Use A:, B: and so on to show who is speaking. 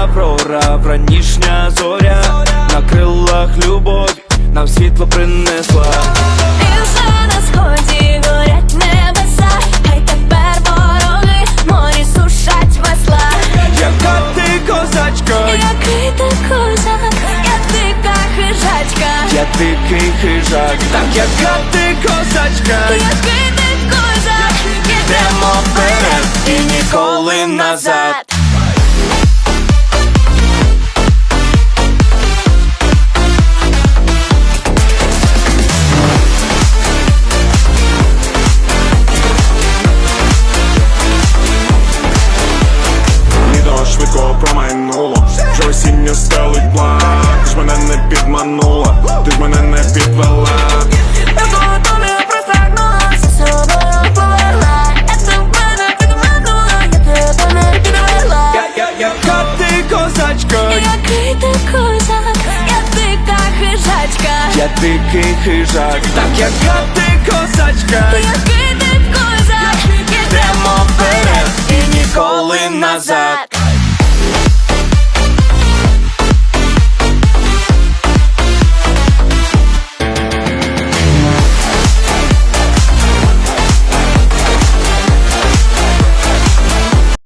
A: аврора, вранішня зоря, на крилах любов нам світло принесла.
B: І вже на сході горять небеса, хай тепер вороги морі сушать весла.
A: Яка ти козачка,
B: який ти козак, я дика хижачка,
A: я дикий хижак, так яка ти козачка,
B: який ти козак,
A: прямо вперед і ніколи назад.
C: Який ти козак,
B: я дика хижачка, я дикий хижак, так як
A: я ти козачка,
B: який ти козак,
A: ідемо вперед. І ніколи
B: назад.